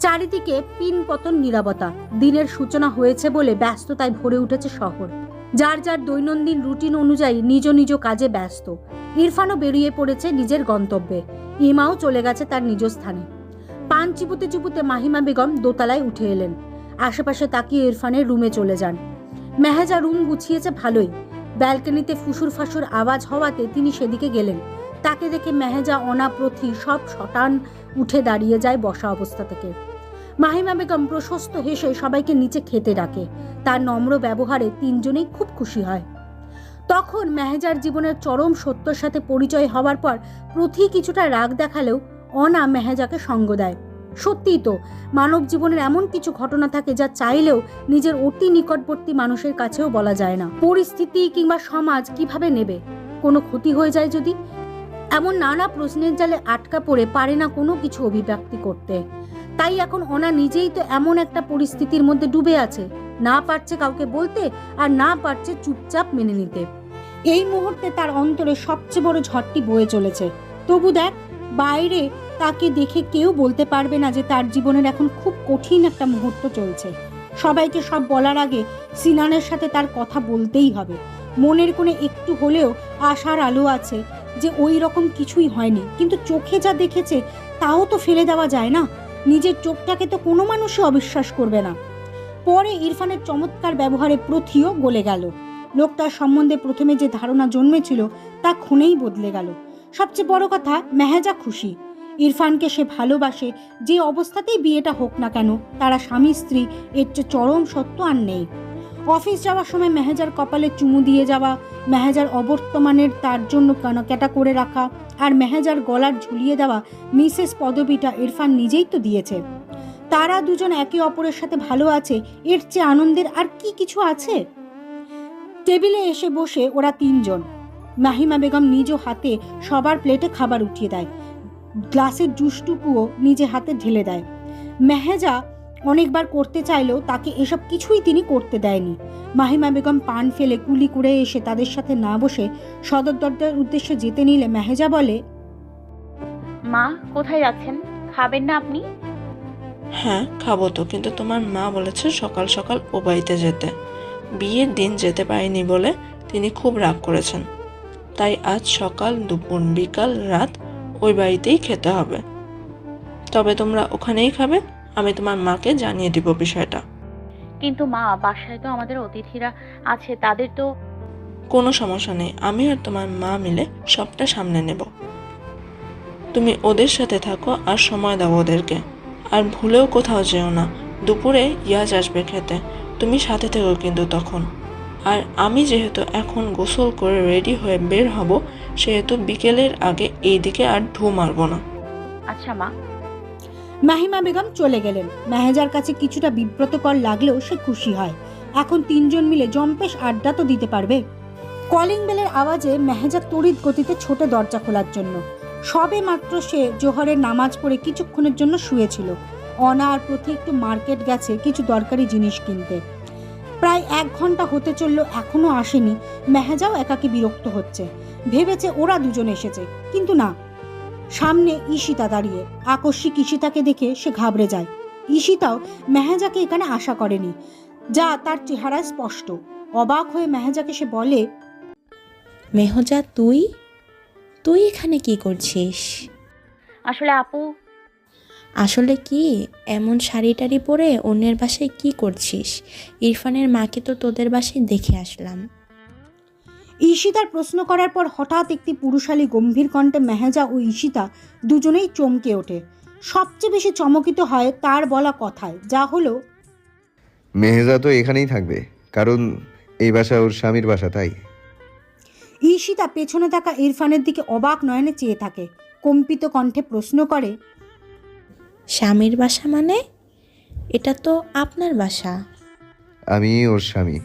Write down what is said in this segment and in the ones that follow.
চারিদিকে পিন পতন নিরাপত্তা দিনের সূচনা হয়েছে বলে ব্যস্ততায় ভরে উঠেছে শহর। যার যার দৈনন্দিন রুটিন অনুযায়ী নিজ নিজ কাজে ব্যস্ত। ইরফানও বেরিয়ে পড়েছে নিজের গন্তব্যে। ইমাও চলে গেছে তার নিজ স্থানে। পান চিপুতে চিপুতে মাহিমা বেগম দোতলায় উঠে এলেন। আশেপাশে তাকিয়ে ইরফানের রুমে চলে যান। মেহেজা রুম গুছিয়েছে ভালোই। ব্যালকনিতে ফুসুর ফাসুর আওয়াজ হওয়াতে তিনি সেদিকে গেলেন। তাকে দেখে মেহেজা অনাপ্রথি সব শটান উঠে দাঁড়িয়ে যায় বসা অবস্থা থেকে। মাহিমা বেগম প্রশস্ত হেসে সবাইকে নিচে খেতে ডাকে। তার নম্র ব্যবহারে তিনজনেই খুব খুশি হয়। তখন মেহেজার জীবনের চরম সত্যর সাথে পরিচয় হওয়ার পর প্রথি কিছুটা রাগ দেখালেও অনা মেহেজাকে সঙ্গ দেয়। সত্যিই তো, মানব জীবনের এমন কিছু ঘটনা থাকে যা চাইলেও নিজের অতি নিকটবর্তী মানুষের কাছেও বলা যায় না। পরিস্থিতি কিংবা সমাজ কীভাবে নেবে? কোনো ক্ষতি হয়ে যায় যদি? এমন নানা প্রশ্নের জালে আটকা পড়ে পারে না কোনো কিছু অভিব্যক্তি করতে। তাই এখন ওনা নিজেই তো এমন একটা পরিস্থিতির মধ্যে ডুবে আছে। না পারছে কাউকে বলতে আর না পারছে চুপচাপ মেনে নিতে। এই মুহূর্তে তার অন্তরে সবচেয়ে বড় ঝড়টি বয়ে চলেছে। তবু দেখ, বাইরে তাকে দেখে কেউ বলতে পারবে না যে তার জীবনের এখন খুব কঠিন একটা মুহূর্ত চলছে। সবাইকে সব বলার আগে সিনানের সাথে তার কথা বলতেই হবে। মনের কোণে একটু হলেও আশার আলো আছে। যে ওই রকম কিছুই হয়নি। কিন্তু চোখে যা দেখেছে, তাও তো ফেলে দেওয়া যায় না। নিজের চোখটাকে তো কোনো মানুষই অবিশ্বাস করবে না। পরে ইরফানের চমৎকার ব্যবহারে প্রথিও গলে গেল। লোকটার সম্বন্ধে প্রথমে যে ধারণা জন্মেছিল, তা ক্ষণেই বদলে গেল। সবচেয়ে বড় কথা, মেহেজা খুশি। ইরফানকে সে ভালোবাসে, যে অবস্থাতেই বিয়েটা হোক না কেন, তারা স্বামী, স্ত্রী, এর চরম সত্য আর নেই। অফিস যাওয়ার সময় মেহেজার কপালে চুমু দিয়ে যাওয়া, মেহেজার অবর্তমানের তার জন্য কানাকাটা করে রাখা আর মেহেজার গলার ঝুলিয়ে দেওয়া মিসেস পদবিটা ইরফান নিজেই তো দিয়েছে। তারা দুজন একে অপরের সাথে ভালো আছে, এর চেয়ে আনন্দের আর কি কিছু আছে? টেবিলে এসে বসে ওরা তিনজন। মাহিমা বেগম নিজ হাতে সবার প্লেটে খাবার উঠিয়ে দেয়। গ্লাসের জুসটুকুও নিজে হাতে ঢেলে দেয়। মেহেজা অনেকবার করতে চাইলেও তাকে এসব কিছুই তিনি করতে দেয়নি। মাহিমা বেগম পান ফেলে কুলি করে এসে তাদের সাথে না বসে সদর দরজার উদ্দেশ্যে যেতে নিলে মেহেজা বলে মা কোথায় যাচ্ছেন? খাবেন না আপনি? হ্যাঁ খাব তো কিন্তু তোমার মা বলেছে সকাল সকাল ও বাড়িতে যেতে। বিয়ের দিন যেতে পারিনি বলে তিনি খুব রাগ করেছেন। তাই আজ সকাল দুপুর বিকাল রাত ওই বাড়িতেই খেতে হবে। তবে তোমরা ওখানেই খাবে আমি তোমার মাকে জানিয়ে দিব বিষয়টা। কিন্তু মা বাসায় তো আমাদের অতিথিরা আছে তাদের তো কোনো সমস্যা নেই আমি আর তোমার মা মিলে সবটা সামনে নেব। তুমি ওদের সাথে থাকো আর সময় দাও ওদেরকে। আর ভুলেও কোথাও যেও না দুপুরে ইয়াজ আসবে খেতে তুমি সাথে থেকো কিন্তু তখন। আর আমি যেহেতু এখন গোসল করে রেডি হয়ে বের হব সেহেতু বিকেলের আগে এই দিকে আর ঢু মারবো না। আচ্ছা মা। মাহিমা বেগম চলে গেলেন। মেহেজার কাছে কিছুটা বিব্রতকর লাগলেও সে খুশি হয়। এখন তিনজন মিলে জম্পেশ আড্ডা তো দিতে পারবে। কলিং বেলের আওয়াজে মেহেজা তড়িৎ গতিতে ছোট দরজা খোলার জন্য। সবে মাত্র সে জোহরের নামাজ পড়ে কিছুক্ষণের জন্য শুয়েছিল। অনা আর প্রতি একটু মার্কেট গেছে কিছু দরকারি জিনিস কিনতে। প্রায় এক ঘণ্টা হতে চলল এখনও আসেনি। মেহেজাও একাকে বিরক্ত হচ্ছে। ভেবেছে ওরা দুজন এসেছে। কিন্তু না সামনে ঈশিতা দাঁড়িয়ে। আকস্মিক ঈশিতাকে দেখে সে ঘাবড়ে যায়। ঈশিতাও মেহেজাকে এখানে আশা করেনি। যা তার চেহারায় স্পষ্ট। অবাক হয়ে মেহেজাকে সে বলে মেহজা তুই? তুই এখানে কি করছিস? আসলে আপু। আসলে কি? এমন শাড়ি টাড়ি পরে অন্যের বাসায় কি করছিস? ইরফানের মাকে তো তোদের বাসায় দেখে আসলাম। ঈশিতার প্রশ্ন করার পর হঠাৎ একটি পুরুষালী গম্ভীর কণ্ঠে মেহেজা ও ঈশিতা দুজনেই চমকে ওঠে। সবচেয়ে বেশি চমকিত হয় তার বলা কথায় যা হলো মেহেজা তো এখানেই থাকবে কারণ এই বাসা ওর স্বামীর বাসা তাই। ঈশিতা পেছনে থাকা ইরফানের দিকে অবাক নয়নে চেয়ে থাকে। কম্পিত কণ্ঠে প্রশ্ন করে স্বামীর বাসা মানে? এটা তো আপনার বাসা। আমি ওর স্বামী।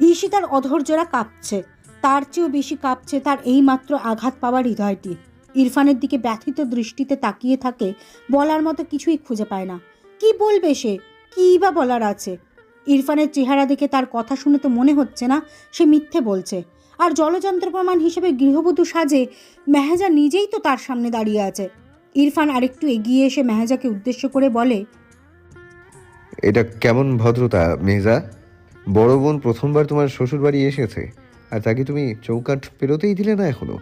ঈশিতার অধৈর্যরা কাঁপছে। তার চেয়েও বেশি কাঁপছে তার এইমাত্র আঘাত পাওয়ার হৃদয়টি। ইরফানের দিকে ব্যথিত দৃষ্টিতে তাকিয়ে থাকে, বলার মতো কিছুই খুঁজে পায় না। কি বলবে সে? কী বা বলার আছে? ইরফানের চেহারা দেখে তার কথা শুনে তো মনে হচ্ছে না, সে মিথ্যে বলছে। আর জলযন্ত্র প্রমাণ হিসেবে গৃহবধূ সাজে, মেহেজা নিজেই তো তার সামনে দাঁড়িয়ে আছে। ইরফান আরেকটু এগিয়ে এসে মেহেজাকে উদ্দেশ্য করে বলে, এটা কেমন ভদ্রতা, মেহজা? বড় বোন প্রথমবার তোমার শ্বশুর বাড়ি এসেছে। আর তাকে তুমি চৌকাঠ পেরোতেই দিলে না এখনও?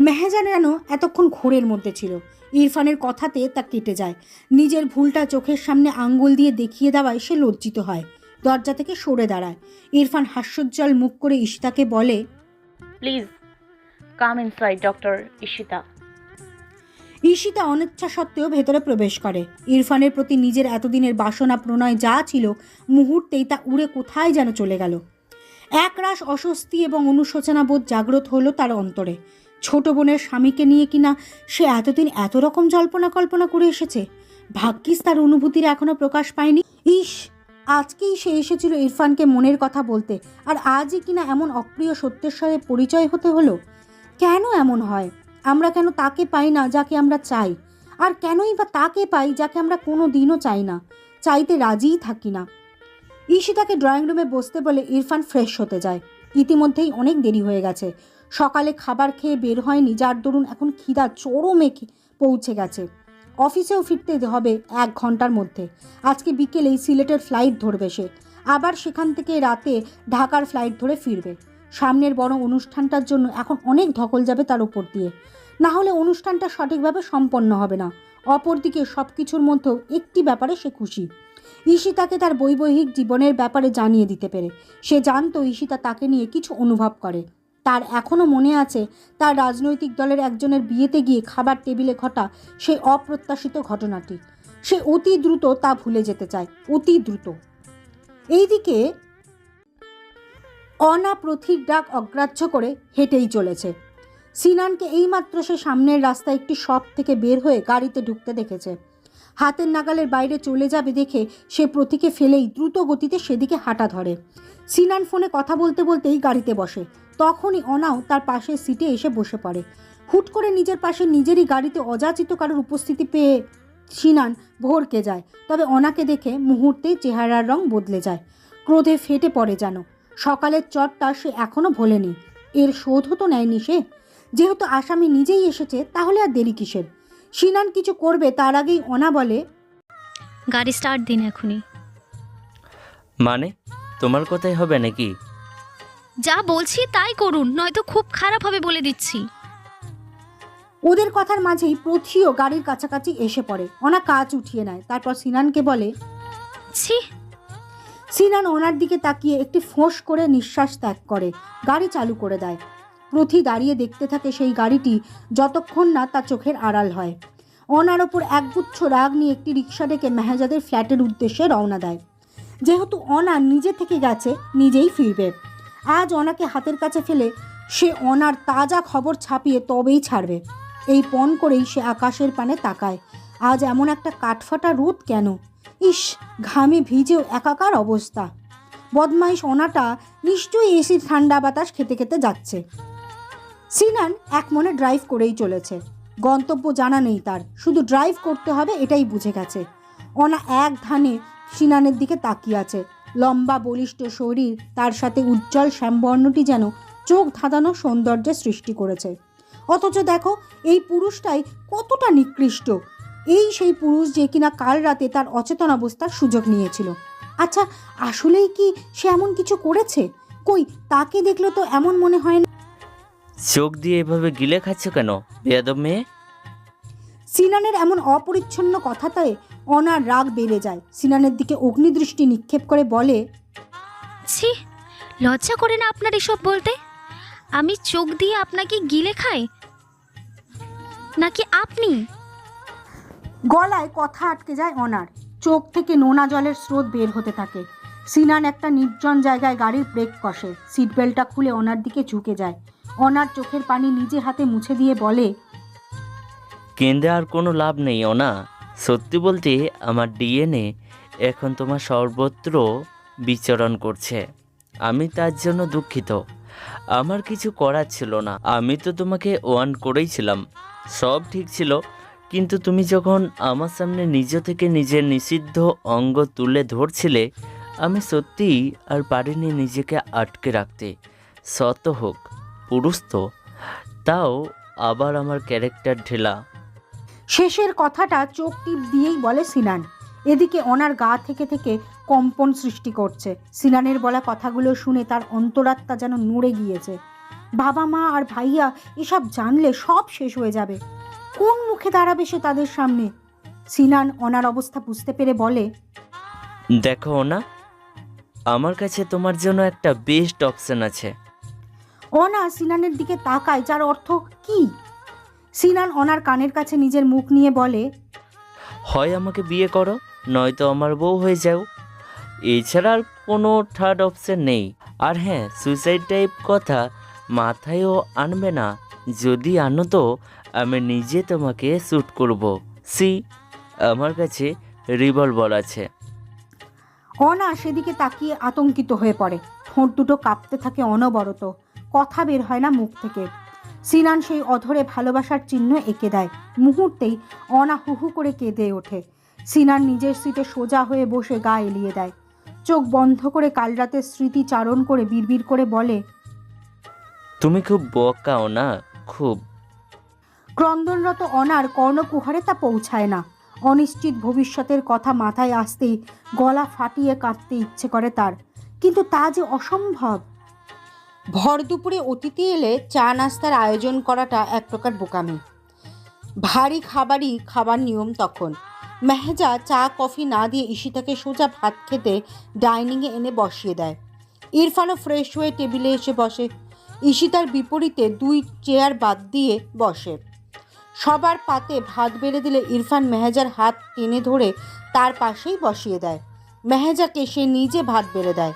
মেহেজা যেন এতক্ষণ ঘোরের মধ্যে ছিল। ইরফানের কথাতে তা কেটে যায়। নিজের ভুলটা চোখের সামনে আঙ্গুল দিয়ে দেখিয়ে দেওয়ায় সে লজ্জিত হয়। দরজা থেকে সরে দাঁড়ায়। ইরফান হাস্যোজ্জ্বল মুখ করে ইশিতাকে বলে please come inside doctor Ishita Ishita অনিচ্ছা সত্ত্বেও ভেতরে প্রবেশ করে। ইরফানের প্রতি নিজের এতদিনের বাসনা প্রণয় যা ছিল, মুহূর্তেই তা উড়ে কোথায় যেন চলে গেল। একরাশ অস্বস্তি এবং অনুশোচনা বোধ জাগ্রত হলো তার অন্তরে। ছোট বোনের স্বামীকে নিয়ে কিনা সে এতদিন এত রকম জল্পনা কল্পনা করে এসেছে? ভাগ্যিস তার অনুভূতির এখনও প্রকাশ পায়নি। ইস, আজকেই সে এসেছিল ইরফানকে মনের কথা বলতে, আর আজই কিনা এমন অপ্রিয় সত্যের সাথে পরিচয় হতে হলো? কেন এমন হয়? আমরা কেন তাকে পাই না যাকে আমরা চাই? আর কেনই বা তাকে পাই যাকে আমরা কোনো দিনও চাই না? চাইতে রাজিই থাকি না। ঈশিতাকে ড্রয়িং রুমে বসতে বলে ইরফান ফ্রেশ হতে যায়। ইতিমধ্যেই অনেক দেরি হয়ে গেছে। সকালে খাবার খেয়ে বের হয়নি, যার দরুন এখন খিদা চরমে পৌঁছে গেছে। অফিসেও ফিরতে হবে এক ঘণ্টার মধ্যে। আজকে বিকেলেই সিলেটের ফ্লাইট ধরবে সে। আবার সেখান থেকে রাতে ঢাকার ফ্লাইট ধরে ফিরবে। সামনের বড় অনুষ্ঠানটার জন্য এখন অনেক ধকল যাবে তার উপর দিয়ে। না হলে অনুষ্ঠানটা সঠিকভাবে সম্পন্ন হবে না। অপরদিকে সব কিছুর মধ্যেও একটি ব্যাপারে সে খুশি। ঈশিতাকে তার বৈবাহিক জীবনের ব্যাপারে জানিয়ে দিতে পেরে। সে জানতো ঈশিতা তাকে নিয়ে কিছু অনুভব করে। তার এখনও মনে আছে, তার রাজনৈতিক দলের একজনের বিয়েতে গিয়ে খাবার টেবিলে ঘটা সেই অপ্রত্যাশিত ঘটনাটি। সে অতি দ্রুত তা ভুলে যেতে চায়, অতি দ্রুত। এইদিকে অনাপ্রথির ডাক অগ্রাহ্য করে হেঁটেই চলেছে। সিনানকে এইমাত্র সে সামনের রাস্তায় একটি শপ থেকে বের হয়ে গাড়িতে ঢুকতে দেখেছে। হাতের নাগালের বাইরে চলে যাবে দেখে সে প্রতীকে ফেলেই দ্রুত গতিতে সেদিকে হাঁটা ধরে। সিনান ফোনে কথা বলতে বলতেই গাড়িতে বসে। তখনই অনাও তার পাশের সিটে এসে বসে পড়ে। হুট করে নিজের পাশে নিজেরই গাড়িতে অযাচিত কারোর উপস্থিতি পেয়ে সিনান ভরকে যায়। তবে অনাকে দেখে মুহূর্তেই চেহারার রং বদলে যায়। ক্রোধে ফেটে পড়ে যেন। সকালের চটটা সে এখনও ভোলেনি। এর শোধ তো নেয়নি সে। যেহেতু আসামি নিজেই এসেছে তাহলে আর দেরি কিসের? সিনান কিছু করবে তার আগেই অনা বলে গাড়ি স্টার্ট দিন এখনই। মানে? তোমার কথাই হবে নাকি? যা বলছি তাই করুন নয়তো খুব খারাপ হবে বলে দিচ্ছি। ওদের কথার মাঝেই প্রথিও গাড়ির কাছাকাছি এসে পড়ে। অনা কাজ উঠিয়ে নেয় তারপর সিনানকে বলে ছি সিনান ওনার দিকে তাকিয়ে একটি ফোঁস করে নিঃশ্বাস ত্যাগ করে, গাড়ি চালু করে দেয়। প্রথি দাঁড়িয়ে দেখতে থাকে সেই গাড়িটি যতক্ষণ না তার চোখের আড়াল হয়। অনার ওপর একগুচ্ছ রাগ নিয়ে একটি রিক্সা ডেকে মেহাজাদের ফ্ল্যাটের উদ্দেশ্যে রওনা দেয়। যেহেতু অনা নিজে থেকে গেছে, নিজেই ফিরবে। আজ অনাকে হাতের কাছে ফেলে সে অনার তাজা খবর ছাপিয়ে তবেই ছাড়বে। এই পণ করেই সে আকাশের পানে তাকায়। আজ এমন একটা কাঠফাটা রোদ কেন? ইস, ঘামে ভিজেও একাকার অবস্থা। বদমাইশ ওনাটা নিশ্চয়ই এসির ঠান্ডা বাতাস খেতে খেতে যাচ্ছে। সিনান এক মনে ড্রাইভ করেই চলেছে। গন্তব্য জানা নেই তার, শুধু ড্রাইভ করতে হবে এটাই বুঝে গেছে। অনা এক ধানে সিনানের দিকে তাকিয়ে আছে। লম্বা বলিষ্ঠ শরীর তার সাথে উজ্জ্বল শ্যামবর্ণটি যেন চোখ ধাঁধানো সৌন্দর্যের সৃষ্টি করেছে। অথচ দেখো, এই পুরুষটাই কতটা নিকৃষ্ট। এই সেই পুরুষ যে কিনা কাল রাতে তার অচেতন অবস্থার সুযোগ নিয়েছিল। আচ্ছা আসলেই কি সে এমন কিছু করেছে? কই তাকে দেখলে তো এমন মনে হয় না। চোখ দিয়ে এভাবে গিলে খাচ্ছ কেন বেয়াদব মেয়ে? সিনানের এমন অপরিচ্ছন্ন কথাতে অনার রাগ বেড়ে যায়। সিনানের দিকে অগ্নিদৃষ্টি নিক্ষেপ করে বলে ছি লজ্জা করে না আপনার এসব বলতে? আমি চোখ দিয়ে আপনাকে গিলে খাই? নাকি আপনি? গলায় কথা আটকে যায় অনার। চোখ থেকে নোনা জলের স্রোত বের হতে থাকে। সিনান একটা নির্জন জায়গায় গাড়ির ব্রেক কষে। সিট বেল্টটা খুলে অনার দিকে ঝুঁকে যায়। অনার চোখের পানি নিজে হাতে মুছে দিয়ে বলে কেঁদে আর কোনো লাভ নেই না সত্যি বলতে আমার ডিএনএ এখন তোমার সর্বত্র বিচরণ করছে। আমি তার জন্য দুঃখিত। আমার কিছু করার ছিল না। আমি তো তোমাকে ওয়ান করেইছিলাম সব ঠিক ছিল। কিন্তু তুমি যখন আমার সামনে নিজ থেকে নিজের নিষিদ্ধ অঙ্গ তুলে ধরছিলে, আমি সত্যিই আর পারিনি নিজেকে আটকে রাখতে। সত হোক, পুরুষ তো, তাও আবার আমার ক্যারেক্টার ঢেলা। শেষের কথাটা চোখ টিপ দিয়েই বলে সিনান। এদিকে ওনার গা থেকে থেকে কম্পন সৃষ্টি করছে। সিনানের বলা কথাগুলো শুনে তার অন্তরাত্মা যেন নড়ে গিয়েছে। বাবা মা আর ভাইয়া এসব জানলে সব শেষ হয়ে যাবে। কোন মুখে দাঁড়াবে সে তাদের সামনে? সিনান ওনার অবস্থা বুঝতে পেরে বলে দেখো ওনা আমার কাছে তোমার জন্য একটা বেস্ট অপশন আছে। অনা সিনানের দিকে তাকায় যার অর্থ কি? সিনান অনার কানের কাছে নিজের মুখ নিয়ে বলে হয় আমাকে বিয়ে করো নয়তো আমার বউ হয়ে যাও। এছাড়া আর কোনো থার্ড অপশন নেই। আর হ্যাঁ সুইসাইড টাইপ কথা মাথায়ও আনবে না। যদি আনো তো আমি নিজে তোমাকে শ্যুট করব। সি আমার কাছে রিভলভার আছে। অনা সেদিকে তাকিয়ে আতঙ্কিত হয়ে পড়ে। ঠোঁট দুটো কাঁপতে থাকে অনবরত। কথা বের হয় না মুখ থেকে। সিনান সেই অধরে ভালোবাসার চিহ্ন এঁকে দেয়। মুহূর্তেই অনা হুহু করে কেঁদে ওঠে। সিনান নিজের সিটে সোজা হয়ে বসে গা এলিয়ে দেয়। চোখ বন্ধ করে কাল রাতের স্মৃতি চারণ করে বিড়বিড় করে বলে তুমি খুব বকাও না খুব। ক্রন্দনরত অনার কর্ণকুহারে তা পৌঁছায় না। অনিশ্চিত ভবিষ্যতের কথা মাথায় আসতেই গলা ফাটিয়ে কাঁদতে ইচ্ছে করে তার। কিন্তু তা যে অসম্ভব। ভর দুপুরে অতিথি এলে চা নাস্তার আয়োজন করাটা এক প্রকার বোকামি। ভারী খাবারই খাবার নিয়ম তখন। মেহেজা চা, কফি না দিয়ে ঈশিতাকে সোজা ভাত খেতে ডাইনিংয়ে এনে বসিয়ে দেয়। ইরফানও ফ্রেশ হয়ে টেবিলে এসে বসে। ঈশিতার বিপরীতে দুই চেয়ার বাদ দিয়ে বসে। সবার পাতে ভাত বেড়ে দিলে ইরফান মেহেজার হাত টেনে ধরে তার পাশেই বসিয়ে দেয়। মেহেজাকে সে নিজে ভাত বেড়ে দেয়।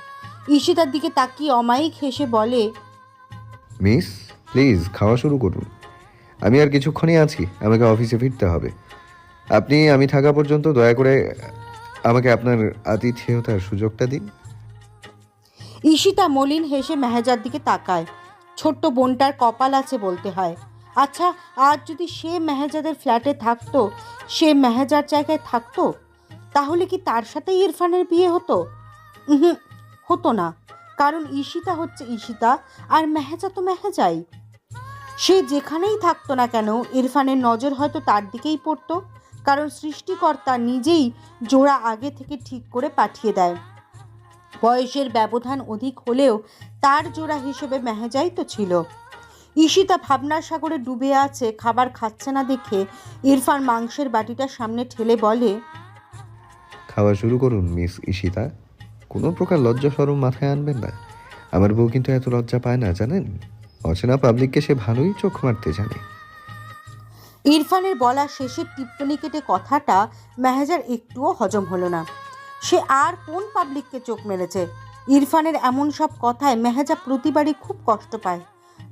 ঈশিতার দিকে তাকিয়ে অমায়িক হেসে বলে মিস প্লিজ খাওয়া শুরু করুন। আমি আর কিছুক্ষণই আছি আমাকে অফিসে ফিরতে হবে। আপনি আমি থাকা পর্যন্ত দয়া করে আমাকে আপনার আতিথেয়তার সুযোগটা দিন। ঈশিতা মলিন হেসে মেহেজার দিকে তাকায়। ছোট্ট বোনটার কপাল আছে বলতে হয়। আচ্ছা আর যদি সে মেহেজাদের ফ্ল্যাটে থাকতো সে মেহেজার জায়গায় থাকতো তাহলে কি তার সাথে ইরফানের বিয়ে হতো? উহুম, হতো না। কারণ ঈশিতা হচ্ছে ঈশিতা আর মেহেজা তো মেহেজাই। সে যেখানেই থাকতো না কেন ইরফানের নজর হয়তো তার দিকেই পড়তো কারণ সৃষ্টিকর্তা নিজেই জোড়া আগে থেকে ঠিক করে পাঠিয়ে দেয়। বয়সের ব্যবধান অধিক হলেও তার জোড়া হিসেবে মেহেজাই তো ছিল। ঈশিতা ভাবনার সাগরে ডুবে আছে খাবার খাচ্ছে না দেখে। ইরফান মাংসের বাটিটা সামনে ঠেলে বলে খাওয়া শুরু করুন মিস ঈশিতা। কোনো প্রকার লজ্জা সরম মাথায় আনবেন না। আমার বউ কিন্তু এত লজ্জা পায় না জানেন? অচেনা পাবলিককে সে ভালোই চোখ মারতে জানে। ইরফানের বলা শেষের টিপ্পনি কেটে কথাটা মেহেজার একটুও হজম হলো না। সে আর কোন পাবলিককে চোখ মেরেছে? ইরফানের এমন সব কথায় মেহেজা প্রতিবারই খুব কষ্ট পায়।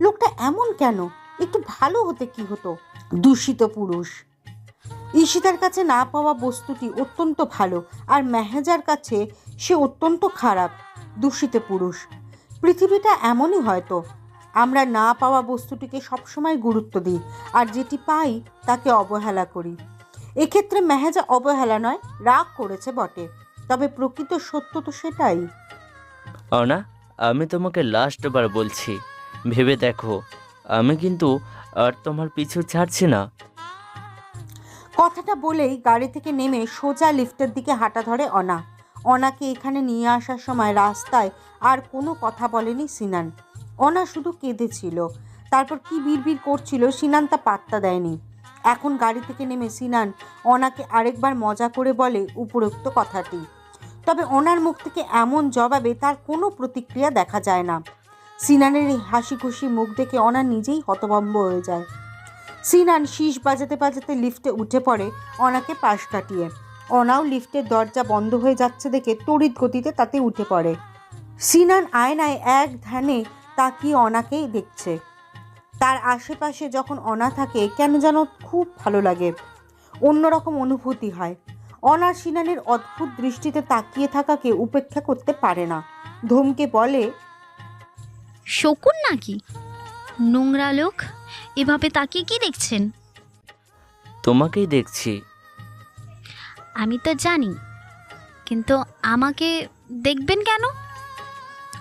লোকটা এমন কেন? একটু ভালো হতে কি হতো? দূষিত পুরুষ। ঈশিতার কাছে না পাওয়া বস্তুটি অত্যন্ত ভালো আর মেহেজার কাছে সে অত্যন্ত খারাপ, দূষিত পুরুষ। পৃথিবীটা এমনই হয়তো। আমরা না পাওয়া বস্তুটিকে সবসময় গুরুত্ব দিই আর যেটি পাই তাকে অবহেলা করি। এক্ষেত্রে মেহেজা অবহেলা নয়, রাগ করেছে বটে। তবে প্রকৃত সত্য তো সেটাই। অনা আমি তোমাকে লাস্ট বার বলছি ভেবে দেখো। আমি কিন্তু আর তোমার পিছু ছাড়ছি না। কথাটা বলেই গাড়ি থেকে নেমে সোজা লিফটের দিকে হাঁটা ধরে অনা। অনাকে এখানে নিয়ে আসার সময় রাস্তায় আর কোনো কথা বলেনি সিনান। অনা শুধু কেঁদেছিল। তারপর কি বিড়বিড় করছিল সিনান তা পাত্তা দেয়নি। এখন গাড়ি থেকে নেমে সিনান অনাকে আরেকবার মজা করে বলে উপরোক্ত কথাটি। তবে ওনার মুখ থেকে এমন জবাবে তার কোনো প্রতিক্রিয়া দেখা যায় না। সিনানের এই হাসি খুশি মুখ দেখে অনা নিজেই হতভম্ব হয়ে যায়। সিনান শীষ বাজাতে বাজাতে লিফটে উঠে পড়ে অনাকে পাশ কাটিয়ে। অনাও লিফটের দরজা বন্ধ হয়ে যাচ্ছে দেখে তড়িৎ গতিতে তাতে উঠে পড়ে। সিনান আয়নায় এক ধ্যানে তাকিয়ে অনাকেই দেখছে। তার আশেপাশে যখন অনা থাকে, কেন যেন খুব ভালো লাগে। অন্যরকম অনুভূতি হয়। অনা সিনানের অদ্ভুত দৃষ্টিতে তাকিয়ে থাকাকে উপেক্ষা করতে পারে না। ধমকে বলে শকুন নাকি? নোংরা লোক এভাবে তাকিয়ে কি দেখছেন? তোমাকেই দেখছি। আমি তো জানি কিন্তু আমাকে দেখবেন কেন?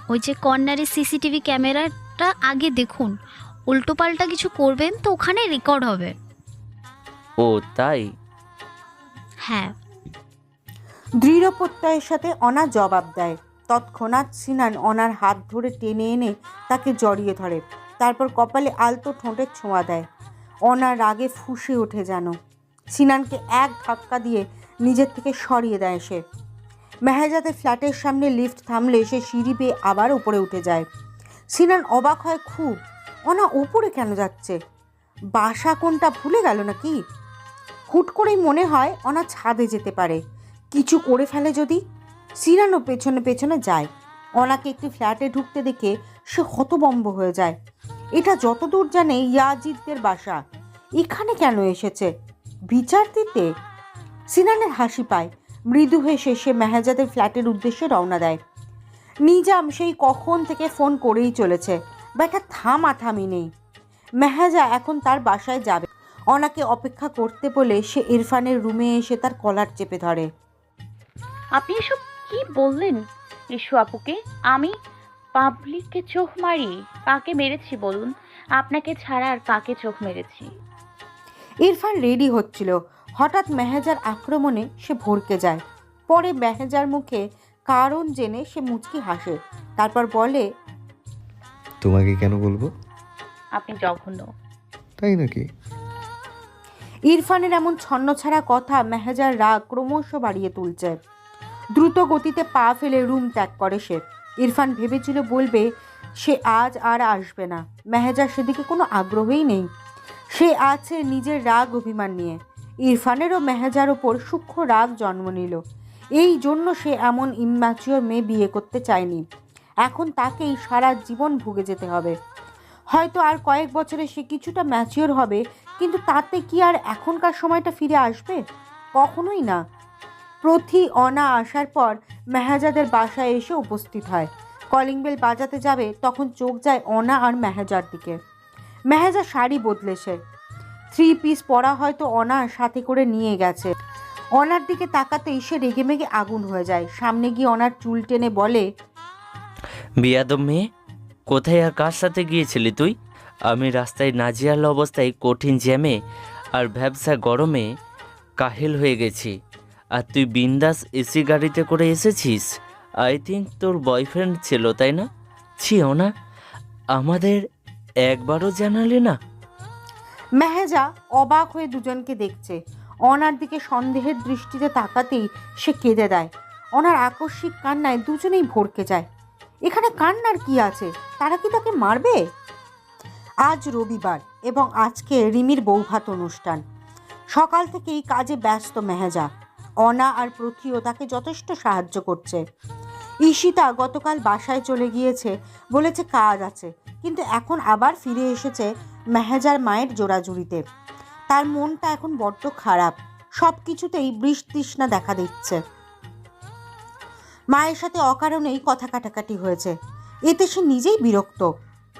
ওই যে কর্নারে সিসিটিভি ক্যামেরার রেকর্ডটা আগে দেখুন উল্টোপাল্টা কিছু করবেন তো ওখানে রেকর্ড হবে। ও তাই? হ্যাঁ। দৃঢ় প্রত্যয়ের সাথে অনা জবাব দেয়। তৎক্ষণাৎ সিনান অনার হাত ধরে টেনে এনে তাকে জড়িয়ে ধরে। তারপর কপালে আলতো ঠোঁটের ছোঁয়া দেয়। অনার রাগে ফুঁসে ওঠে যেন। সিনানকে এক ধাক্কা দিয়ে নিজের থেকে সরিয়ে দেয় সে। মেহেজাদের ফ্ল্যাটের সামনে লিফট থামলে সে সিঁড়ি বেয়ে আবার উপরে উঠে যায়। সিনান অবাক হয়, খুব, অনা উপরে কেন যাচ্ছে? বাসা কোনটা ভুলে গেল নাকি? হুট করেই মনে হয় অনা ছাদে যেতে পারে। কিছু করে ফেলে যদি। সিনানও পেছনে পেছনে যায়। অনাকে একটি ফ্ল্যাটে ঢুকতে দেখে সে হতবম্ব হয়ে যায়। এটা যতদূর জানে ইয়াজিদদের বাসা। এখানে কেন এসেছে? বিচার দিতে সিনানের হাসি পায়। মৃদু হেসে সে মেহাজাদের ফ্ল্যাটের উদ্দেশ্যে রওনা দেয়। নিজাম সেই কখন থেকে ফোন করেই চলেছে ব্যাটা থামা থামি নেই। মেহাজা এখন তার বাসায় যাবে। অনাকে অপেক্ষা করতে বলে সে ইরফানের রুমে এসে তার কলার চেপে ধরে। আপনি এসব কি বললেন? ইস্যু আপুকে আমি পাবলিককে চোখ মারি কাকে মেরেছি বলুন? আপনাকে ছাড়া আর কাকে চোখ মেরেছি? ইরফান রেডি হচ্ছিল। হঠাৎ মেহেজার আক্রমণে সে ভরকে যায়। পরে মেহেজার মুখে কারণ জেনে সে মুচকি হাসে। তারপর বলে তোমাকে কেন বলব? আপনি জঘন্য। তাই নাকি? ইরফানের এমন ছন্নছাড়া কথা মেহেজার রাগ ক্রমশ বাড়িয়ে তুলছে। দ্রুত গতিতে পা ফেলে রুম ত্যাগ করে সে। ইরফান ভেবেছিল, বলবে, সে আজ আর আসবে না। মেহেজার সেদিকে কোনো আগ্রহই নেই। সে আছে নিজের রাগ অভিমান নিয়ে। ইরফানেরও মেহেজার ওপর সূক্ষ্ম রাগ জন্ম নিল। এই জন্য সে এমন ইম্যাচিওর মেয়ে বিয়ে করতে চায়নি। এখন তাকেই সারা জীবন ভুগে যেতে হবে। হয়তো আর কয়েক বছরে সে কিছুটা ম্যাচিওর হবে, কিন্তু তাতে কি আর এখনকার সময়টা ফিরে আসবে? কখনোই না। প্রথি অনা আসার পর মেহাজাদের বাসায় এসে উপস্থিত হয়। কলিং বেল বাজাতে যাবে, তখন চোখ যায় অনা আর মেহাজার দিকে। মেহাজা শাড়ি বদলেছে থ্রি পিস পরা হয়তো অনার সাথে করে নিয়ে গেছে। অনার দিকে তাকাতেই সে রেগে মেগে আগুন হয়ে যায়। সামনে গিয়ে অনার চুল টেনে বলে, বিয়াদব মেয়ে, কোথায় আর কার সাথে গিয়েছিলি তুই? আমি রাস্তায় নাজিয়াল অবস্থায় কঠিন জ্যামে আর ভ্যাবসা গরমে কাহিল হয়ে গেছি। আর তুই বিন্দাস এসি গাড়িতে করে এসেছিস? আই থিঙ্ক তোর বয়ফ্রেন্ড ছিল, তাই না? ছিও না আমাদের একবারও জানালে না? মেহেজা অবাক হয়ে দুজনকে দেখছে। অনার দিকে সন্দেহের দৃষ্টিতে তাকাতেই সে কেঁদে দেয়। অনার আকস্মিক কান্নায় দুজনেই ভরকে যায়। এখানে কান্নার কি আছে? তারা কি তাকে মারবে? আজ রবিবার এবং আজকে রিমির বৌভাত অনুষ্ঠান। সকাল থেকেই কাজে ব্যস্ত মেহেজা। অনা আর প্রথিও তাকে যথেষ্ট সাহায্য করছে। ঈশিতা গতকাল বাসায় চলে গিয়েছে, বলেছে কাজ আছে, কিন্তু এখন আবার ফিরে এসেছে মেহেজার মায়ের জোড়াজুড়িতে। তার মনটা এখন বড্ড খারাপ, সব কিছুতেই বৃষ্তৃষ্ণা দেখা দিচ্ছে। মায়ের সাথে অকারণেই কথা কাটাকাটি হয়েছে। এতে সে নিজেই বিরক্ত।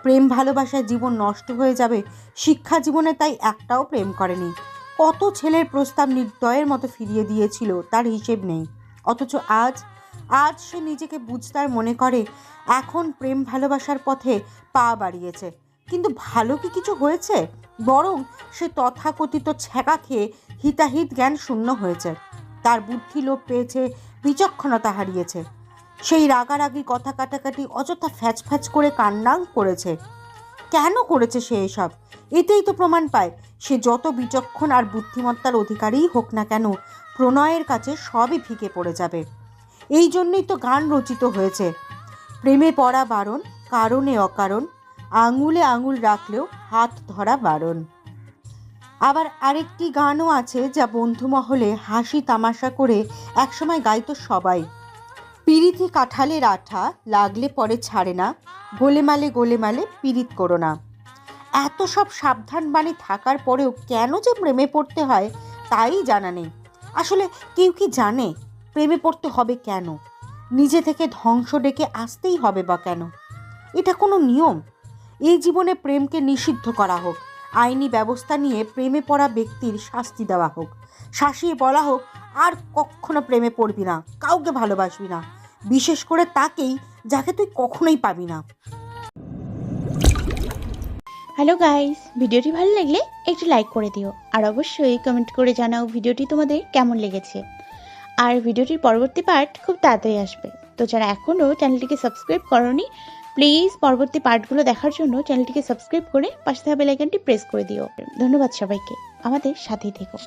প্রেম ভালোবাসায় জীবন নষ্ট হয়ে যাবে, শিক্ষা জীবনে তাই একটাও প্রেম করেনি। কত ছেলের প্রস্তাব নির্দয়ের মতো ফিরিয়ে দিয়েছিল, তার হিসেব নেই। অথচ আজ আজ সে নিজেকে বুঝতার মনে করে, এখন প্রেম ভালোবাসার পথে পা বাড়িয়েছে। কিন্তু ভালো কি কিছু হয়েছে? বরং সে তথাকথিত ছ্যাঁকা খেয়ে হিতাহিত জ্ঞান শূন্য হয়েছে। তার বুদ্ধি লোপ পেয়েছে, বিচক্ষণতা হারিয়েছে। সেই রাগারাগি কথা কাটাকাটি অযথা ফ্যাচ ফ্যাচ করে কান্নাং করেছে। কেন করেছে সে এসব? এতেই তো প্রমাণ পায়। সে যত বিচক্ষণ আর বুদ্ধিমত্তার অধিকারীই হোক না কেন, প্রণয়ের কাছে সবই ফিকে পড়ে যাবে। এই জন্যই তো গান রচিত হয়েছে। প্রেমে পড়া বারণ, কারণে অকারণ, আঙুলে আঙুল রাখলেও হাত ধরা বারণ। আবার আরেকটি গানও আছে যা বন্ধু মহলে হাসি তামাশা করে একসময় গাইতো সবাই। পিরিতি কাঁঠালের আঠা লাগলে পরে ছাড়ে না, গোলেমালে গোলেমালে পিরিত করো না। এত সব সাবধান বাণী থাকার পরেও কেন যে প্রেমে পড়তে হয় তাই জানা নেই। আসলে কেউ কি জানে প্রেমে পড়তে হবে কেন? নিজে থেকে ধ্বংস ডেকে আসতেই হবে বা কেন? এটা কোনো নিয়ম? এই জীবনে প্রেমকে নিষিদ্ধ করা হোক, আইনি ব্যবস্থা নিয়ে প্রেমে পড়া ব্যক্তির শাস্তি দেওয়া হোক, শাসিয়ে বলা হোক আর কখনো প্রেমে পড়বি না, কাউকে ভালোবাসবি না, বিশেষ করে তাকেই যাকে তুই কখনোই পাবি না। হ্যালো গাইস ভিডিওটি ভালো লাগলে একটু লাইক করে দিও, আর অবশ্যই কমেন্ট করে জানাও ভিডিওটি তোমাদের কেমন লেগেছে। আর ভিডিওটির পরবর্তী পার্ট খুব তাড়াতাড়ি আসবে। তো যারা এখনও চ্যানেলটিকে সাবস্ক্রাইব করনি প্লিজ পরবর্তী পার্টগুলো দেখার জন্য চ্যানেলটিকে সাবস্ক্রাইব করে পাশে থাকা বেলাইকনটি প্রেস করে দিও। ধন্যবাদ সবাইকে, আমাদের সাথেই থেকো।